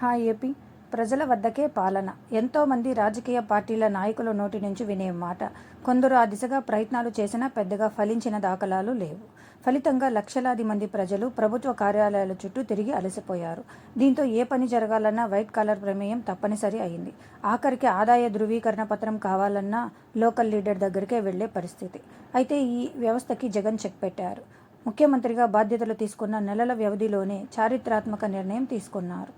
హా ఏపీ. ప్రజల వద్దకే పాలన. ఎంతోమంది రాజకీయ పార్టీల నాయకుల నోటి నుంచి వినే మాట. కొందరు ఆ దిశగా ప్రయత్నాలు చేసినా పెద్దగా ఫలించిన దాఖలాలు లేవు. ఫలితంగా లక్షలాది మంది ప్రజలు ప్రభుత్వ కార్యాలయాల చుట్టూ తిరిగి అలసిపోయారు. దీంతో ఏ పని జరగాలన్నా వైట్ కాలర్ ప్రమేయం తప్పనిసరి అయింది. ఆఖరికి ఆదాయ ధృవీకరణ పత్రం కావాలన్నా లోకల్ లీడర్ దగ్గరికే వెళ్ళే పరిస్థితి. అయితే ఈ వ్యవస్థకి జగన్ చెక్ పెట్టారు. ముఖ్యమంత్రిగా బాధ్యతలు తీసుకున్న నెలల వ్యవధిలోనే చారిత్రాత్మక నిర్ణయం తీసుకున్నారు.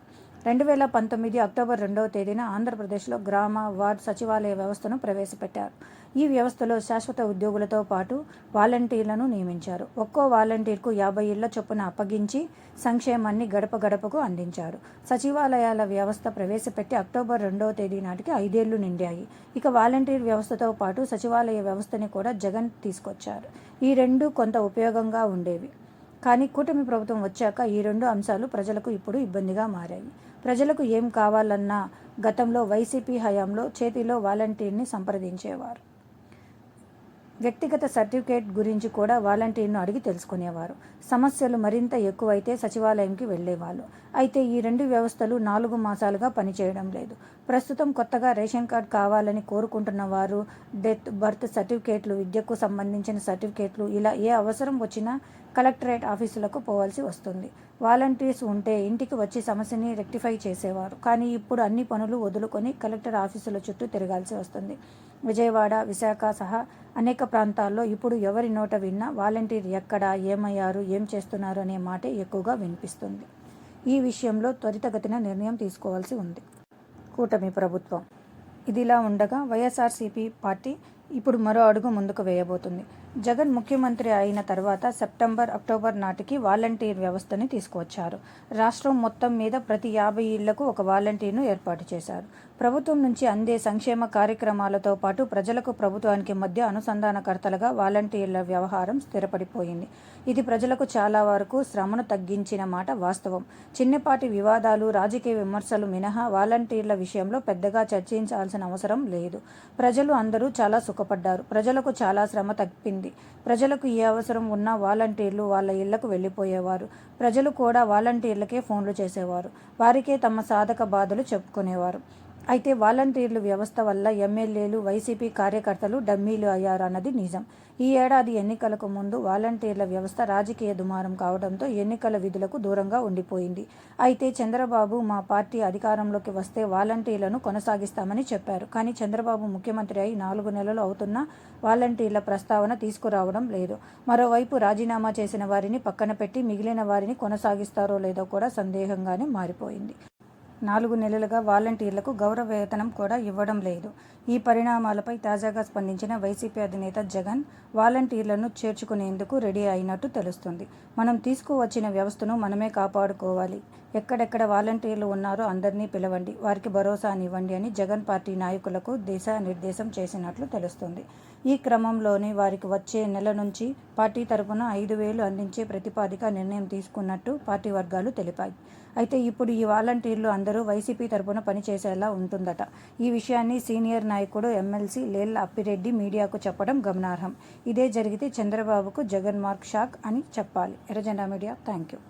రెండు వేల పంతొమ్మిది అక్టోబర్ రెండవ తేదీన ఆంధ్రప్రదేశ్లో గ్రామ వార్డ్ సచివాలయ వ్యవస్థను ప్రవేశపెట్టారు. ఈ వ్యవస్థలో శాశ్వత ఉద్యోగులతో పాటు వాలంటీర్లను నియమించారు. ఒక్కో వాలంటీర్కు యాభై ఇళ్ళ చొప్పున అప్పగించి సంక్షేమాన్ని గడప గడపకు అందించారు. సచివాలయాల వ్యవస్థ ప్రవేశపెట్టి అక్టోబర్ రెండవ తేదీ నాటికి ఐదేళ్ళు నిండాయి. ఇక వాలంటీర్ వ్యవస్థతో పాటు సచివాలయ వ్యవస్థని కూడా జగన్ తీసుకొచ్చారు. ఈ రెండు కొంత ఉపయోగంగా ఉండేవి. కానీ కూటమి ప్రభుత్వం వచ్చాక ఈ రెండు అంశాలు ప్రజలకు ఇప్పుడు ఇబ్బందిగా మారాయి. ప్రజలకు ఏం కావాలన్నా గతంలో వైసీపీ హయాంలో చేతిలో వాలంటీర్ని సంప్రదించేవారు. వ్యక్తిగత సర్టిఫికేట్ గురించి కూడా వాలంటీర్ను అడిగి తెలుసుకునేవారు. సమస్యలు మరింత ఎక్కువైతే సచివాలయంకి వెళ్ళేవాళ్ళు అయితే ఈ రెండు వ్యవస్థలు నాలుగు మాసాలుగా పనిచేయడం లేదు. ప్రస్తుతం కొత్తగా రేషన్ కార్డ్ కావాలని కోరుకుంటున్న వారు డెత్ బర్త్ సర్టిఫికేట్లు విద్యకు సంబంధించిన సర్టిఫికేట్లు ఇలా ఏ అవసరం వచ్చినా కలెక్టరేట్ ఆఫీసులకు పోవాల్సి వస్తుంది. వాలంటీర్స్ ఉంటే ఇంటికి వచ్చి సమస్యని రెక్టిఫై చేసేవారు. కానీ ఇప్పుడు అన్ని పనులు వదులుకొని కలెక్టర్ ఆఫీసుల చుట్టూ తిరగాల్సి వస్తుంది. విజయవాడ విశాఖ సహా అనేక ప్రాంతాల్లో ఇప్పుడు ఎవరి నోట విన్నా వాలంటీర్ ఎక్కడ ఏమయ్యారు ఏం చేస్తున్నారు అనే మాటే ఎక్కువగా వినిపిస్తుంది. ఈ విషయంలో త్వరితగతిన నిర్ణయం తీసుకోవాల్సి ఉంది. కూటమి ప్రభుత్వం. ఇదిలా ఉండగా వైఎస్ఆర్సీపీ పార్టీ ఇప్పుడు మరో అడుగు ముందుకు వేయబోతుంది. జగన్ ముఖ్యమంత్రి అయిన తర్వాత సెప్టెంబర్ అక్టోబర్ నాటికి వాలంటీర్ వ్యవస్థని తీసుకువచ్చారు. రాష్ట్రం మొత్తం మీద ప్రతి యాభై ఇళ్ళకు ఒక వాలంటీర్ను ఏర్పాటు చేశారు. ప్రభుత్వం నుంచి అందే సంక్షేమ కార్యక్రమాలతో పాటు ప్రజలకు ప్రభుత్వానికి మధ్య అనుసంధానకర్తలుగా వాలంటీర్ల వ్యవహారం స్థిరపడిపోయింది. ఇది ప్రజలకు చాలా వరకు శ్రమను తగ్గించిన మాట వాస్తవం. చిన్నపాటి వివాదాలు రాజకీయ విమర్శలు మినహా వాలంటీర్ల విషయంలో పెద్దగా చర్చించాల్సిన అవసరం లేదు. ప్రజలు అందరూ చాలా సుఖపడ్డారు. ప్రజలకు చాలా శ్రమ తప్పింది. ప్రజలకు ఏ అవసరం ఉన్నా వాలంటీర్లు వాళ్ళ ఇళ్ళకు వెళ్ళిపోయేవారు. ప్రజలు కూడా వాలంటీర్లకే ఫోన్లు చేసేవారు. వారికే తమ సాధక బాధలు చెప్పుకునేవారు. అయితే వాలంటీర్లు వ్యవస్థ వల్ల ఎమ్మెల్యేలు వైసీపీ కార్యకర్తలు డమ్మీలు అయ్యారన్నది నిజం. ఈ ఏడాది ఎన్నికలకు ముందు వాలంటీర్ల వ్యవస్థ రాజకీయ దుమారం కావడంతో ఎన్నికల విధులకు దూరంగా ఉండిపోయింది. అయితే చంద్రబాబు మా పార్టీ అధికారంలోకి వస్తే వాలంటీర్లను కొనసాగిస్తామని చెప్పారు. కానీ చంద్రబాబు ముఖ్యమంత్రి అయి నాలుగు నెలలు అవుతున్నా వాలంటీర్ల ప్రస్తావన తీసుకురావడం లేదు. మరోవైపు రాజీనామా చేసిన వారిని పక్కన పెట్టి మిగిలిన వారిని కొనసాగిస్తారో లేదో కూడా సందేహంగానే మారిపోయింది. నాలుగు నెలలుగా వాలంటీర్లకు గౌరవ వేతనం కూడా ఇవ్వడం లేదు. ఈ పరిణామాలపై తాజాగా స్పందించిన వైసీపీ అధినేత జగన్ వాలంటీర్లను చేర్చుకునేందుకు రెడీ అయినట్టు తెలుస్తుంది. మనం తీసుకువచ్చిన వ్యవస్థను మనమే కాపాడుకోవాలి. ఎక్కడెక్కడ వాలంటీర్లు ఉన్నారో అందరినీ పిలవండి. వారికి భరోసానివ్వండి అని జగన్ పార్టీ నాయకులకు దిశానిర్దేశం చేసినట్లు తెలుస్తుంది. ఈ క్రమంలోనే వారికి వచ్చే నెల నుంచి పార్టీ తరపున ఐదు వేలు అందించే ప్రతిపాదిక నిర్ణయం తీసుకున్నట్టు పార్టీ వర్గాలు తెలిపాయి. అయితే ఇప్పుడు ఈ వాలంటీర్లు అందరూ వైసీపీ తరపున పనిచేసేలా ఉంటుందట. ఈ విషయాన్ని సీనియర్ నాయకుడు ఎమ్మెల్సీ లేళ్ళ అప్పిరెడ్డి మీడియాకు చెప్పడం గమనార్హం. ఇదే జరిగితే చంద్రబాబుకు జగన్ మార్క్ షాక్ అని చెప్పాలి. ఎర్రజెండా మీడియా థ్యాంక్ యూ